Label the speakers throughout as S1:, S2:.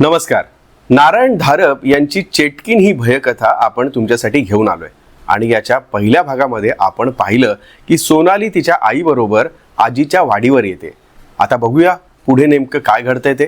S1: नमस्कार. नारायण धारप यांची चेटकीन ही भयकथा आपण तुमच्यासाठी घेऊन आलोय. आणि याच्या पहिल्या भागामध्ये आपण पाहिलं की सोनाली तिच्या आईबरोबर आजीच्या वाडीवर येते. आता बघूया पुढे नेमकं काय घडतंय ते.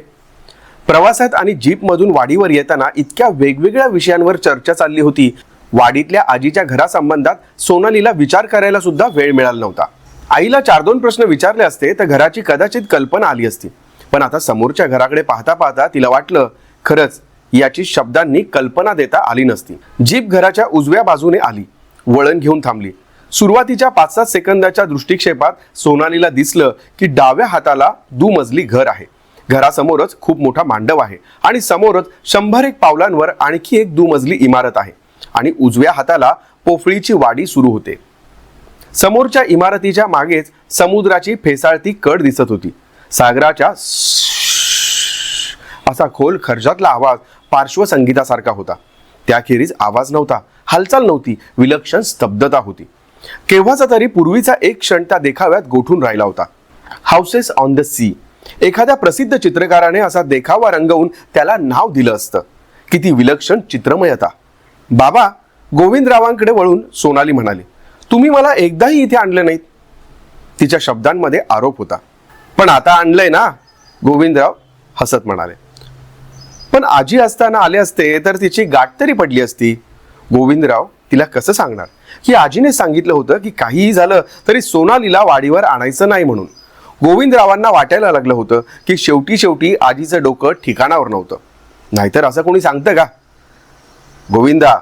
S1: प्रवासात आणि जीपमधून वाडीवर येताना इतक्या वेगवेगळ्या विषयांवर चर्चा चालली होती. वाडीतल्या आजीच्या घरासंबंधात सोनालीला विचार करायला सुद्धा वेळ मिळाला नव्हता. आईला चार दोन प्रश्न विचारले असते तर घराची कदाचित कल्पना आली असती. पण आता समोरच्या घराकडे पाहता पाहता तिला वाटलं खरंच याची शब्दांनी कल्पना देता आली नसती. जीप घराच्या उजव्या बाजूने आली वळण घेऊन थांबली. सुरुवातीच्या पाच सात सेकंदाच्या दृष्टिक्षेपात सोनालीला दिसलं की डाव्या हाताला दुमजली घर आहे. घरासमोरच खूप मोठा मांडव आहे आणि समोरच शंभर एक पावलांवर आणखी एक दुमजली इमारत आहे आणि उजव्या हाताला पोफळीची वाडी सुरू होते. समोरच्या इमारतीच्या मागेच समुद्राची फेसाळती कड दिसत होती. सागराच्या असा खोल खर्जातला आवाज पार्श्वसंगीतासारखा होता त्याखेरीज आवाज नव्हता हालचाल नव्हती विलक्षण स्तब्धता होती केव्हाचा तरी पूर्वीचा एक क्षण त्या देखाव्यात गोठून राहिला होता हाऊसेस ऑन द सी एखाद्या प्रसिद्ध चित्रकाराने असा देखावा रंगवून त्याला नाव दिलं असतं किती विलक्षण चित्रमयता बाबा गोविंदरावांकडे वळून सोनाली म्हणाली तुम्ही मला एकदाही इथे आणलं नाहीत तिच्या शब्दांमध्ये आरोप होता पण आता आणलंय ना गोविंदराव हसत म्हणाले. पण आजी असताना आले असते तर तिची गाठ तरी पडली असती. गोविंदराव तिला कसं सांगणार? की आजीने सांगितलं होतं की काहीही झालं तरी सोनालीला वाडीवर आणायचं नाही म्हणून. गोविंदरावांना वाटायला लागलं होतं की शेवटी शेवटी आजीचं डोकं ठिकाणावर नव्हतं. नाहीतर असं कोणी सांगतं का? गोविंदा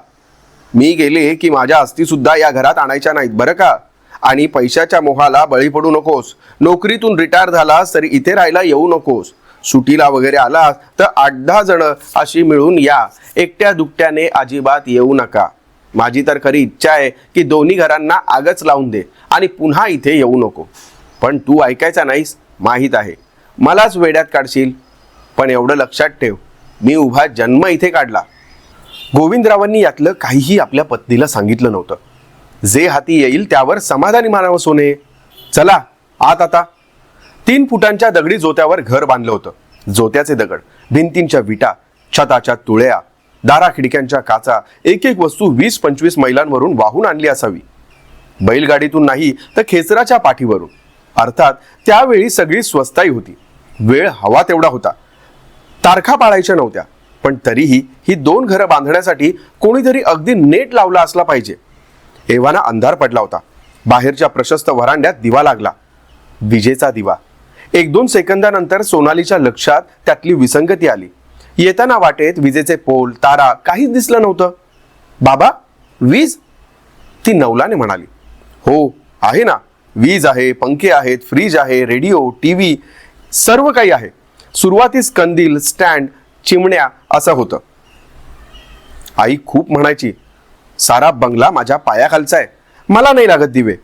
S1: मी गेले की माझ्या अस्थी सुद्धा या घरात आणायच्या नाहीत बरं का? आणि पैशाच्या मोहाला बळी पडू नकोस. नोकरीतून रिटायर झालास तरी इथे राहायला येऊ नकोस. सुटीला वगैरे आलास तर आठ दहा जण अशी मिळून या. एकट्या दुकट्याने अजिबात येऊ नका. माझी तर खरी इच्छा आहे की दोन्ही घरांना आगच लावून दे आणि पुन्हा इथे येऊ नको. पण तू ऐकायचा नाहीस माहीत आहे. मलाच वेड्यात काढशील. पण एवढं लक्षात ठेव मी उभा जन्म इथे काढला. गोविंदरावांनी यातलं काहीही आपल्या पत्नीला सांगितलं नव्हतं. जे हाती येईल त्यावर समाधानी मानावं सोने. चला आत आता. तीन फुटांच्या दगडी जोत्यावर घर बांधलं होतं. जोत्याचे दगड भिंतींच्या विटा छताच्या तुळ्या दारा खिडक्यांच्या काचा एक एक वस्तू वीस पंचवीस मैलांवरून वाहून आणली असावी. बैलगाडीतून नाही तर खेचराच्या पाठीवरून. अर्थात त्यावेळी सगळी स्वस्ताई होती. वेळ हवा तेवढा होता. तारखा पाळायच्या नव्हत्या. पण तरीही ही दोन घरं बांधण्यासाठी कोणीतरी अगदी नेट लावला असला पाहिजे. एव्हाना अंधार पडला होता. बाहेरच्या प्रशस्त वरांड्यात दिवा लागला. विजेचा दिवा. एक दोन सेकंदानंतर सोनालीच्या लक्षात त्यातली विसंगती आली. येताना वाटेत विजेचे पोल तारा काहीच दिसलं नव्हतं. बाबा वीज? ती नवलाने म्हणाली. हो आहे ना. वीज आहे पंखे आहेत फ्रीज आहे रेडिओ टी व्ही सर्व काही आहे. सुरुवातीस कंदील स्टँड चिमण्या असं होतं. आई खूप म्हणायची सारा बंगला माझ्या पायाखालचा आहे. मला नाही लागत दिवे.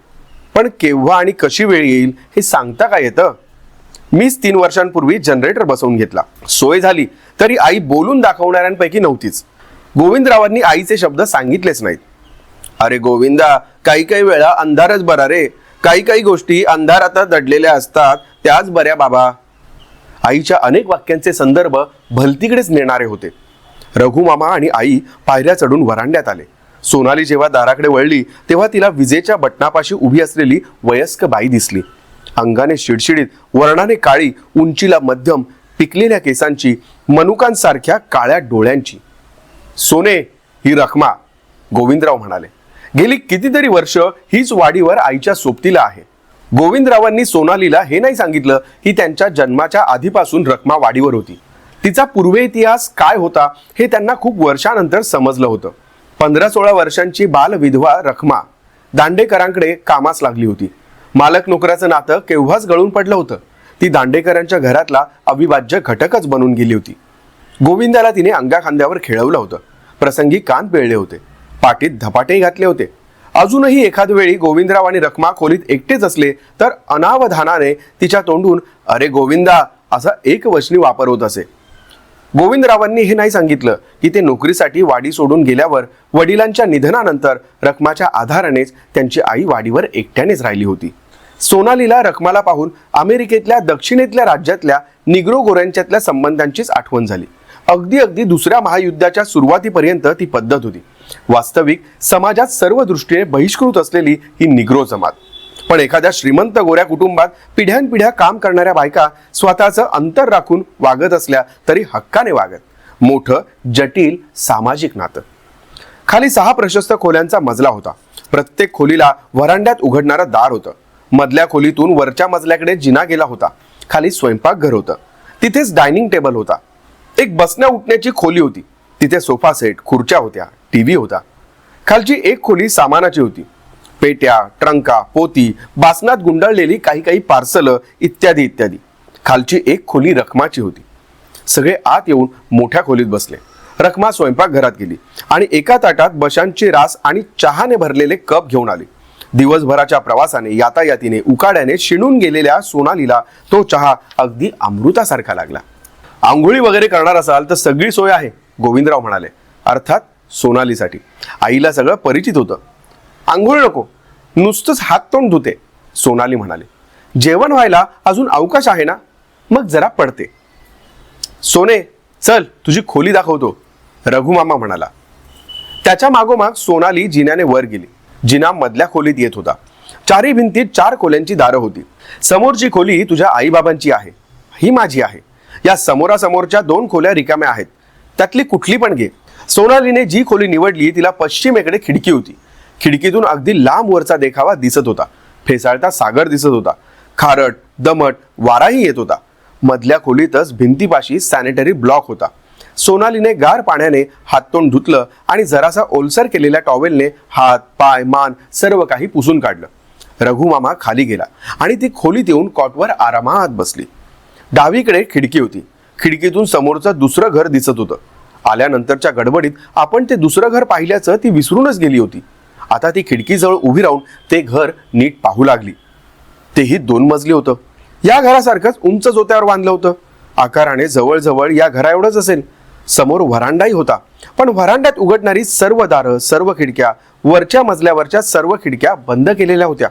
S1: पण केव्हा आणि कशी वेळ येईल हे सांगता का येतं? मीच तीन वर्षांपूर्वी जनरेटर बसवून घेतला. सोय झाली तरी आई बोलून दाखवणाऱ्यांपैकी नव्हतीच. गोविंदरावांनी आईचे शब्द सांगितलेच नाहीत. अरे गोविंदा काही काही वेळा अंधारच बरा रे. काही काही गोष्टी अंधारातच दडलेल्या असतात त्याच बऱ्या बाबा. आईच्या अनेक वाक्यांचे संदर्भ भलतीकडेच नेणारे होते. रघुमामा आणि आई पायऱ्या चढून वरांड्यात आले. सोनाली जेव्हा दाराकडे वळली तेव्हा तिला विजेच्या बटणापाशी उभी असलेली वयस्क बाई दिसली. अंगाने शिडशिडीत वर्णाने काळी उंचीला मध्यम पिकलेल्या केसांची मनुकांसारख्या काळ्या डोळ्यांची. सोने ही रखमा गोविंदराव म्हणाले. गेली कितीतरी वर्ष हीच वाडीवर आईच्या सोबतीला आहे. गोविंदरावांनी सोनालीला हे नाही सांगितलं की त्यांच्या जन्माच्या आधीपासून रखमा वाडीवर होती. तिचा पूर्वे इतिहास काय होता हे त्यांना खूप वर्षानंतर समजलं होतं. पंधरा सोळा वर्षांची बालविधवा रखमा दांडेकरांकडे कामास लागली होती. मालक नोकराचं नातं केव्हाच गळून पडलं होतं. ती दांडेकरांच्या घरातला अविभाज्य घटकच बनून गेली होती. गोविंदाला तिने अंगा खांद्यावर खेळवलं होतं. प्रसंगी कान पिळले होते. पाठीत धपाटे घातले होते. अजूनही एखाद वेळी गोविंदराव आणि रखमा खोलीत एकटेच असले तर अनावधानाने तिच्या तोंडून अरे गोविंदा असा एक वचनी वापर होत असे. गोविंदरावांनी हे नाही सांगितलं की ते नोकरीसाठी वाडी सोडून गेल्यावर वडिलांच्या निधनानंतर रखमाच्या आधारानेच त्यांची आई वाडीवर एकट्यानेच राहिली होती. सोनालीला रखमाला पाहून अमेरिकेतल्या दक्षिणेतल्या राज्यातल्या निग्रो गोऱ्यांच्यातल्या संबंधांचीच आठवण झाली. अगदी अगदी दुसऱ्या महायुद्धाच्या सुरुवातीपर्यंत ती पद्धत होती. वास्तविक समाजात सर्व दृष्टीने बहिष्कृत असलेली ही निग्रो जमात. पण एखाद्या श्रीमंत गोऱ्या कुटुंबात पिढ्यानपिढ्या काम करणाऱ्या बायका स्वतःचं अंतर राखून वागत असल्या तरी हक्काने वागत. मोठं जटिल सामाजिक नातं. खाली सहा प्रशस्त खोल्यांचा मजला होता. प्रत्येक खोलीला व्हरांड्यात उघडणारं दार होतं. मधल्या खोलीतून वरच्या मजल्याकडे जिना गेला होता. खाली स्वयंपाकघर होतं. तिथेच डायनिंग टेबल होता. एक बसण्या उठण्याची खोली होती. तिथे सोफा सेट खुर्च्या होत्या टीव्ही होता. खालची एक खोली सामानाची होती. पेट्या ट्रंका पोती बासनात गुंडाळलेली काही काही पार्सलं इत्यादी इत्यादी. खालची एक खोली रखमाची होती. सगळे आत येऊन मोठ्या खोलीत बसले. रखमा स्वयंपाक घरात गेली आणि एका ताटात बशांची रास आणि चहाने भरलेले कप घेऊन आले. दिवसभराच्या प्रवासाने यातायातीने उकाड्याने शिणून गेलेल्या सोनालीला तो चहा अगदी अमृतासारखा लागला. आंघोळी वगैरे करणार असाल तर सगळी सोय आहे गोविंदराव म्हणाले. अर्थात सोनालीसाठी. आईला सगळं परिचित होतं. आंघोळ नको. नुसतंच हात तोंड धुते सोनाली म्हणाले. जेवण व्हायला अजून अवकाश आहे ना? मग जरा पडते. सोने चल तुझी खोली दाखवतो रघुमामा म्हणाला. त्याच्या मागोमाग सोनाली जिन्याने वर गेली. जिना मधल्या खोलीत येत होता. चारी भिंतीत चार खोल्यांची दारं होती. समोरची खोली तुझ्या आईबाबांची आहे. ही माझी आहे. या समोरासमोरच्या दोन खोल्या रिकाम्या आहेत. त्यातली कुठली पण घे. सोनालीने जी खोली निवडली तिला पश्चिमेकडे खिडकी होती. खिडकीतून अगदी लांब वरचा देखावा दिसत होता. फेसाळता सागर दिसत होता. खारट दमट वाराही येत होता. मधल्या खोलीतच भिंतीपाशी सॅनिटरी ब्लॉक होता. सोनालीने गार पाण्याने हाततोंड धुतलं आणि जरासा ओलसर केलेल्या टॉवेलने हात पाय मान सर्व काही पुसून काढलं. रघुमामा खाली गेला आणि ती खोलीत येऊन कॉटवर आरामात बसली. डावीकडे खिडकी होती. खिडकीतून समोरचं दुसरं घर दिसत होतं. आल्यानंतरच्या गडबडीत आपण ते दुसरं घर पाहिल्याचं ती विसरूनच गेली होती. आता ती खिडकीजवळ उभी राहून ते घर नीट पाहू लागली. तेही दोन मजली होतं. या घरासारखंच उंच जोत्यावर बांधलं होतं. आकाराने जवळजवळ या घरा एवढंच असेल. समोर व्हरांडाही होता. पण व्हरांड्यात उघडणारी सर्व दारं सर्व खिडक्या वरच्या मजल्यावरच्या सर्व खिडक्या बंद केलेल्या होत्या.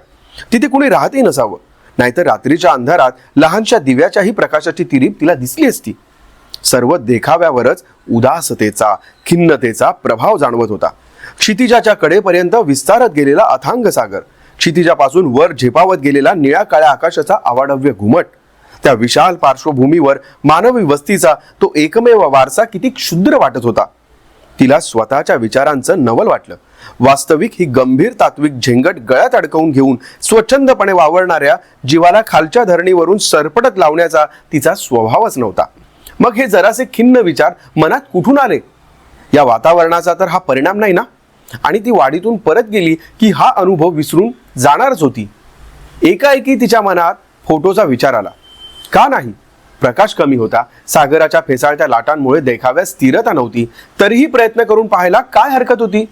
S1: तिथे कुणी राहतही नसावं. नाहीतर रात्रीच्या अंधारात लहानशा दिव्याच्याही प्रकाशाची तिरीप तिला दिसली असती. सर्व देखाव्यावरच उदासतेचा खिन्नतेचा प्रभाव जाणवत होता. क्षितिजाच्या कडेपर्यंत विस्तारत गेलेला अथांग सागर. क्षितिजापासून वर झेपावत गेलेला निळ्या काळ्या आकाशाचा अवाढव्य घुमट. त्या विशाल पार्श्वभूमीवर मानवी वस्तीचा तो एकमेव वारसा किती क्षुद्र वाटत होता. तिला स्वतःच्या विचारांचं नवल वाटलं. वास्तविक ही गंभीर तात्विक झेंगट गळ्यात अडकवून घेऊन स्वच्छंदपणे वावरणाऱ्या जीवाला खालच्या धरणीवरून सरपटत लावण्याचा तिचा स्वभावच नव्हता. मग हे जरासे खिन्न विचार मनात कुठून आले? या वातावरणाचा तर हा परिणाम नाही ना? आणि ती वाडीतून परत गेली की हा अनुभव विसरून जाणारच होती. एकाएकी तिच्या मनात फोटोचा विचार आला. का नाही? प्रकाश कमी होता. सागराच्या फेसाळत्या लाटांमुळे देखाव्यास स्थिरता नव्हती. तरीही प्रयत्न करून पाहायला काय हरकत होती?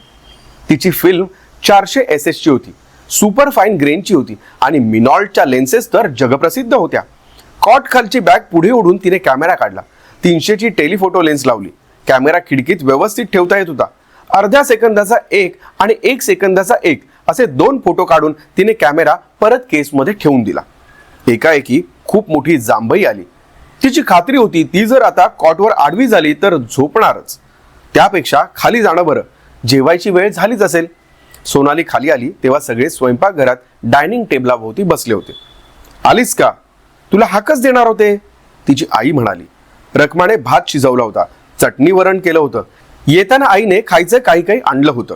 S1: तिची फिल्म चारशे एस ची होती. सुपर फाईन ग्रेनची होती आणि मिनॉल्टच्या लेन्सेस तर जगप्रसिद्ध होत्या. कॉट खालची बॅग पुढे ओढून तिने कॅमेरा काढला. तीनशेची टेलिफोटो लेन्स लावली. कॅमेरा खिडकीत व्यवस्थित ठेवता येत होता. अर्ध्या सेकंदाचा एक आणि एक सेकंदाचा एक असे दोन फोटो काढून तिने कॅमेरा परत केसमध्ये ठेवून दिला. एकाएकी खूप मोठी जांभई आली. तिची खात्री होती ती जर आता कॉटवर आडवी झाली तर झोपणारच. त्यापेक्षा खाली जाणं बरं. जेवायची वेळ झालीच असेल. सोनाली खाली आली तेव्हा सगळे स्वयंपाकघरात डायनिंग टेबलाभोवती बसले होते. आलीस का? तुला हाकच देणार होते. तिची आई म्हणाली. रखमाने भात शिजवला होता. चटणी वरण केलं होतं. येताना आईने खायचं काही काही आणलं होतं.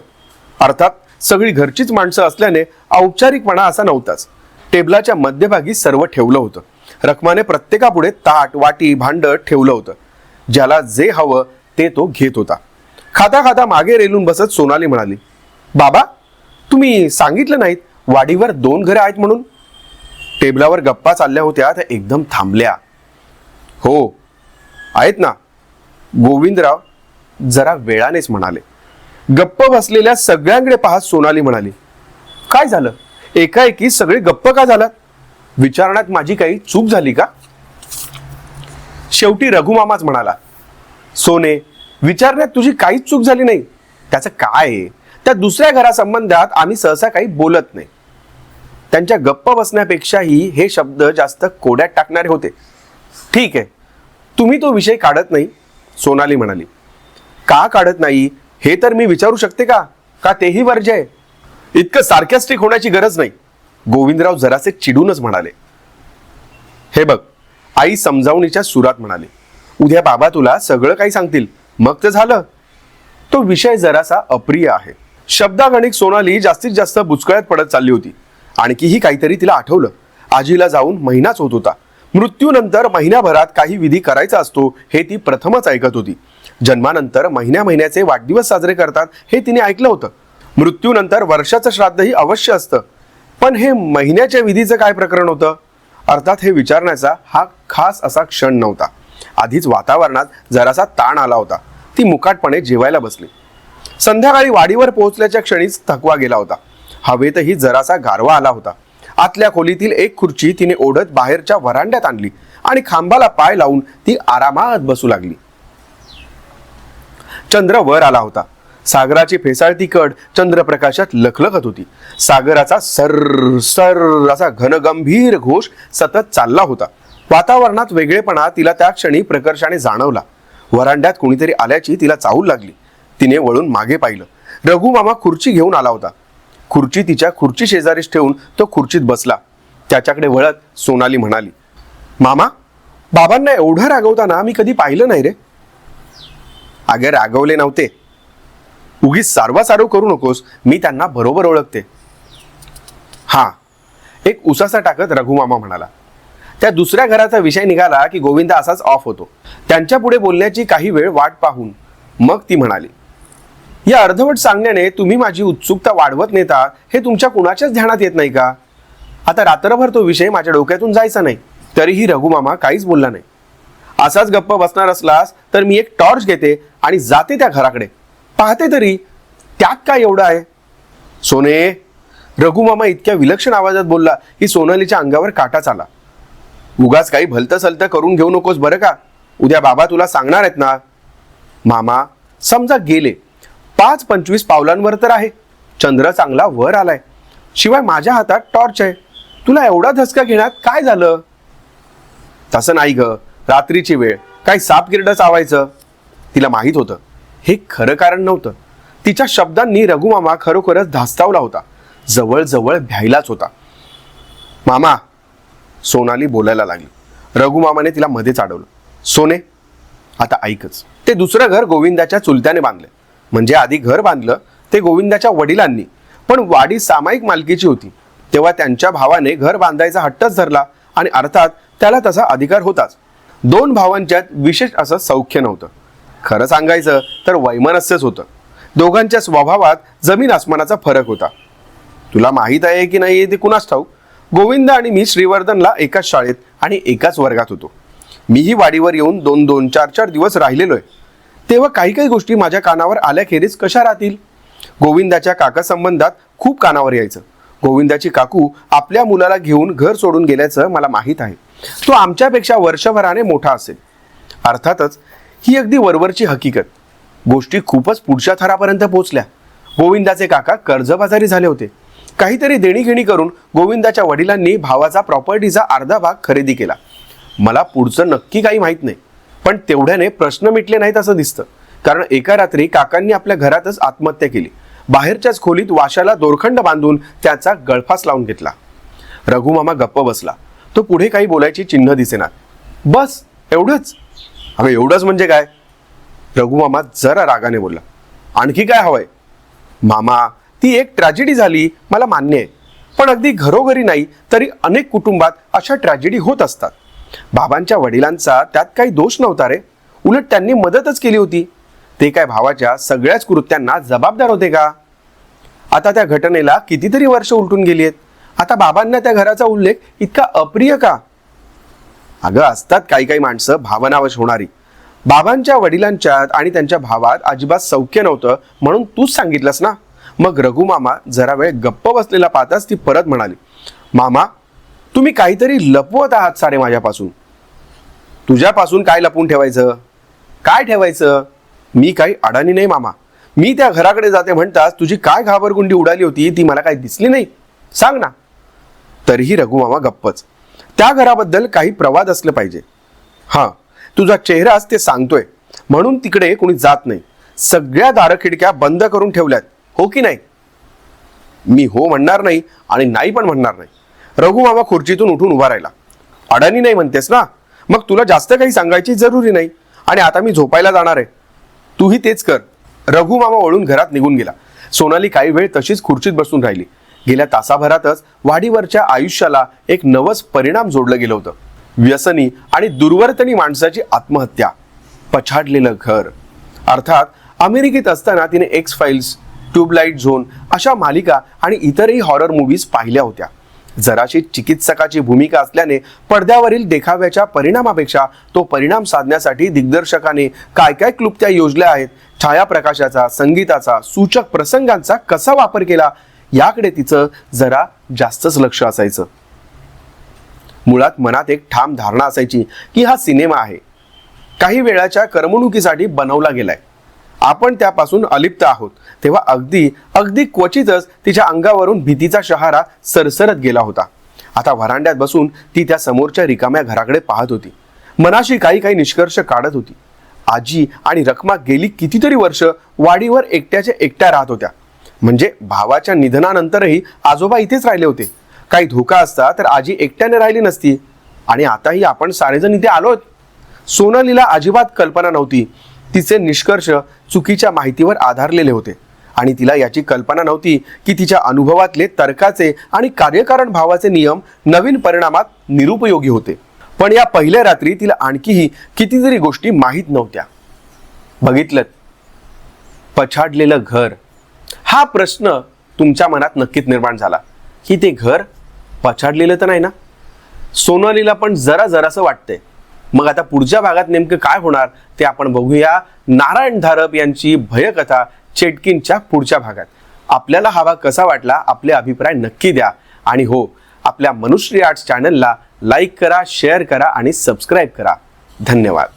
S1: अर्थात सगळी घरचीच माणसं असल्याने औपचारिकपणा असा नव्हताच. टेबलाच्या मध्यभागी सर्व ठेवलं होतं. रखमाने प्रत्येकापुढे ताट वाटी भांड ठेवलं होतं. ज्याला जे हवं ते तो घेत होता. खाता खाता मागे रेलून बसत सोनाली म्हणाली बाबा तुम्ही सांगितलं नाहीत वाडीवर दोन घरे आहेत म्हणून? टेबलावर गप्पा चालल्या होत्या त्या एकदम थांबल्या. हो आहेत ना. गोविंदराव जरा वेळानेच म्हणाले. गप्प बसलेल्या सगळ्यांकडे पाहत सोनाली म्हणाली काय झालं? एकाएकी सगळे गप्प का झालात विचारण्यात माझी काही चूक झाली का? शेवटी रघुमामाच म्हणाला सोने विचारण्यात तुझी काहीच चूक झाली नाही. त्याचं काय आहे? त्या दुसऱ्या घरासंबंधात आम्ही सहसा काही बोलत नाही. त्यांच्या गप्प बसण्यापेक्षाही हे शब्द जास्त कोड्यात टाकणारे होते. ठीक आहे तुम्ही तो विषय काढत नाही सोनाली म्हणाली. का काढत नाही? हे तर मी विचारू शकते का? का तेही वर्ज आहे? इतकं सार्कॅस्टिक होण्याची गरज नाही. गोविंदराव जरासे चिडूनच म्हणाले. हे बघ आई समजावणीच्या सुरात म्हणाली. उद्या बाबा तुला सगळं काही सांगतील. मग ते झालं. तो विषय जरासा अप्रिय आहे. शब्दागणिक सोनाली जास्तीत जास्त बुचकळ्यात पडत चालली होती. आणखीही काहीतरी तिला आठवलं. आजीला जाऊन महिनाच होत होता. मृत्यूनंतर महिन्याभरात काही विधी करायचा असतो हे ती प्रथमच ऐकत होती. जन्मानंतर महिन्या महिन्याचे वाढदिवस साजरे करतात हे तिने ऐकलं होतं. मृत्यूनंतर वर्षाचं श्राद्धही अवश्य असतं. पण हे महिन्याच्या विधीचं काय प्रकरण होतं? अर्थात हे विचारण्याचा हा खास असा क्षण नव्हता. आधीच वातावरणात जरासा ताण आला होता. ती मुकाटपणे जेवायला बसली. संध्याकाळी वाडीवर पोहोचल्याच्या क्षणीच थकवा गेला होता. हवेतही जरासा गारवा आला होता. आतल्या खोलीतील एक खुर्ची तिने ओढत बाहेरच्या वरांड्यात आणली आणि खांबाला पाय लावून ती आरामात बसू लागली. चंद्र वर आला होता. सागराची फेसाळती कड चंद्रप्रकाशात लखलखत होती. सागराचा सर सर असा घनगंभीर घोष सतत चालला होता. वातावरणात वेगळेपणा तिला त्या क्षणी प्रकर्षाने जाणवला. वरांड्यात कोणीतरी आल्याची तिला चाहूल लागली. तिने वळून मागे पाहिलं. रघु मामा खुर्ची घेऊन आला होता. खुर्ची तिच्या खुर्ची शेजारीच ठेवून तो खुर्चीत बसला. त्याच्याकडे वळत सोनाली म्हणाली मामा बाबांना एवढं रागवताना मी कधी पाहिलं नाही रे. अगे रागवले नव्हते. उगीच सारवासारव करू नकोस मी त्यांना बरोबर ओळखते. हा एक उसासा टाकत रघुमामा म्हणाला. त्या दुसऱ्या घराचा विषय निघाला की गोविंदा असाच ऑफ होतो. त्यांच्या पुढे बोलण्याची काही वेळ वाट पाहून मग ती म्हणाली या अर्धवट सांगण्याने तुम्ही माझी उत्सुकता वाढवत नेता हे तुमच्या कुणाच्याच ध्यानात येत नाही का? आता रात्रभर तो विषय माझ्या डोक्यातून जायचा नाही. तरीही रघुमामा काहीच बोलला नाही. असाच गप्प बसणार असलास तर मी एक टॉर्च घेते आणि जाते त्या घराकडे. पाहते तरी त्यात काय एवढं आहे? सोने रघुमामा इतक्या विलक्षण आवाजात बोलला की सोनालीच्या अंगावर काटाच आला उगाच काही भलतं सलतं करून घेऊ नकोस बरं का? उद्या बाबा तुला सांगणार आहेत ना. मामा समजा गेले. पाच पंचवीस पावलांवर तर आहे. चंद्र चांगला वर आलाय. शिवाय माझ्या हातात टॉर्च आहे. तुला एवढा धसका घेण्यात काय झालं? तसं नाही ग. रात्रीची वेळ. काय साप किरडं चावायचं? तिला माहीत होतं. हे खरं कारण नव्हतं. तिच्या शब्दांनी रघुमामा खरोखरच धास्तावला होता. जवळजवळ भ्यायलाच होता. मामा सोनाली बोलायला लागली. रघुमामाने तिला मध्येच अडवलं. सोने आता ऐकच. ते दुसरं घर गोविंदाच्या चुलत्याने बांधले. म्हणजे आधी घर बांधलं ते गोविंदाच्या वडिलांनी. पण वाडी सामायिक मालकीची होती. तेव्हा त्यांच्या भावाने घर बांधायचा हट्टच धरला आणि अर्थात त्याला तसा अधिकार होताच. दोन भावांच्यात विशेष असं सौख्य नव्हतं. खरं सांगायचं तर वैमनस्यच होतं. दोघांच्या स्वभावात जमीन आसमानाचा फरक होता. तुला माहीत आहे की नाही ते कुणास ठाऊक? गोविंद आणि मी श्रीवर्धनला एकाच शाळेत आणि एकाच वर्गात होतो. मीही वाडीवर येऊन दोन दोन चार चार दिवस राहिलेलो आहे तेव्हा काही काही गोष्टी माझ्या कानावर आल्याखेरीज कशा राहतील? गोविंदाच्या काका संबंधात खूप कानावर यायचं. गोविंदाची काकू आपल्या मुलाला घेऊन घर सोडून गेल्याचं मला माहीत आहे. तो आमच्यापेक्षा वर्षभराने मोठा असेल. अर्थातच ही अगदी वरवरची हकीकत. गोष्टी खूपच पुढच्या थरापर्यंत पोहोचल्या गोविंदाचे काका कर्जबाजारी झाले होते. काहीतरी देणीघेणी करून गोविंदाच्या वडिलांनी भावाचा प्रॉपर्टीचा अर्धा भाग खरेदी केला. मला पुढचं नक्की काही माहीत नाही पण तेवढ्याने प्रश्न मिटले नाहीत असं दिसतं. कारण एका रात्री काकांनी आपल्या घरातच आत्महत्या केली. बाहेरच्याच खोलीत वाशाला दोरखंड बांधून त्याचा गळफास लावून घेतला. रघुमामा गप्प बसला. तो पुढे काही बोलायची चिन्ह दिसेना. बस एवढंच. अगं एवढंच म्हणजे काय? रघुमामा जरा रागाने बोलला. आणखी काय हवंय? मामा ती एक ट्रॅजेडी झाली मला मान्य आहे. पण अगदी घरोघरी नाही तरी अनेक कुटुंबात अशा ट्रॅजेडी होत असतात. बाबांच्या वडिलांचा त्यात काही दोष नव्हता रे. उलट त्यांनी मदतच केली होती. ते काय भावाच्या सगळ्याच कृत्यांना जबाबदार होते का? आता त्या घटनेला कितीतरी वर्ष उलटून गेली आहेत. आता बाबांना त्या घराचा उल्लेख इतका अप्रिय का? अगं असतात काही काही माणसं भावनावश होणारी. बाबांच्या वडिलांच्यात आणि त्यांच्या भावात अजिबात सौख्य नव्हतं म्हणून तूच सांगितलंस ना? मग रघुमामा जरा वेळ गप्प बसलेला पाहताच ती परत म्हणाली मामा तुम्ही काहीतरी लपवत आहात सारे माझ्यापासून. तुझ्यापासून काय लपून ठेवायचं? काय ठेवायचं? मी काही अडाणी नाही मामा. मी त्या घराकडे जाते म्हणताच तुझी काय घाबरगुंडी उडाली होती ती मला काही दिसली नाही. सांग ना. तरीही रघुमामा गप्पच. त्या घराबद्दल काही प्रवाद असलं पाहिजे. हां तुझा चेहराच ते सांगतोय. म्हणून तिकडे कोणी जात नाही. सगळ्या दारखिडक्या बंद करून ठेवल्यात. हो की नाही? मी हो म्हणणार नाही आणि नाही पण म्हणणार नाही. रघुमामा खुर्चीतून उठून उभा राहिला. अडाणी नाही म्हणतेस ना? मग तुला जास्त काही सांगायची जरुरी नाही. आणि आता मी झोपायला जाणार आहे. तूही तेच कर. रघुमामा वळून घरात निघून गेला. सोनाली काही वेळ तशीच खुर्चीत बसून राहिली. गेल्या तासाभरातच वाढीवरच्या आयुष्याला एक नवस परिणाम जोडलं गेलं होतं. व्यसनी आणि दुर्वर्तनी माणसाची आत्महत्या. पछाडलेलं घर. अर्थात अमेरिकेत असताना तिने एक्स फाईल्स ट्यूबलाईट झोन अशा मालिका आणि इतरही हॉरर मूव्हीज पाहिल्या होत्या. जराशी चिकित्सकाची भूमिका असल्याने पडद्यावरील देखाव्याच्या परिणामापेक्षा तो परिणाम साधण्यासाठी दिग्दर्शकाने काय काय क्लुप्त्या योजल्या आहेत छायाप्रकाशाचा संगीताचा सूचक प्रसंगांचा कसा वापर केला याकडे तिचं जरा जास्तच लक्ष असायचं. मुळात मनात एक ठाम धारणा असायची की हा सिनेमा आहे. काही वेळाच्या करमणुकीसाठी बनवला गेलाय. आपण त्यापासून अलिप्त आहोत. तेव्हा अगदी अगदी क्वचितच तिच्या अंगावरून भीतीचा शहारा सरसरत गेला होता. आता व्हरांड्यात बसून ती त्या समोरच्या रिकाम्या घराकडे पाहत होती. मनाशी काही काही निष्कर्ष काढत होती. आजी आणि रखमा गेली कितीतरी वर्ष वाडीवर एकट्याच्या एकट्या राहत होत्या. म्हणजे भावाच्या निधनानंतरही आजोबा इथेच राहिले होते. काही धोका असता तर आजी एकट्याने राहिली नसती. आणि आताही आपण सारेजण इथे आलोत. सोनालीला अजिबात कल्पना नव्हती. तिचे निष्कर्ष चुकीच्या माहितीवर आधारलेले होते. आणि तिला याची कल्पना नव्हती की तिच्या अनुभवातले तर्काचे आणि कार्यकारण भावाचे नियम नवीन परिणामात निरुपयोगी होते. पण या पहिल्या रात्री तिला आणखीही कितीतरी गोष्टी माहीत नव्हत्या. बघितलं पछाडलेलं घर हा प्रश्न तुमच्या मनात नक्कीच निर्माण झाला. की ते घर पछाडलेलं तर नाही ना? सोनालीला पण जरा जरासं वाटतंय. मग आता पुढच्या भागात नेमकं काय होणार ते आपण बघूया. नारायण धारप यांची भयकथा चेटकिनच्या पुढच्या भागात. आपल्याला हा भाग कसा वाटला? आपले अभिप्राय नक्की द्या. आणि हो आपल्या मनुश्री आर्ट्स चॅनलला लाईक करा शेअर करा आणि सबस्क्राईब करा. धन्यवाद.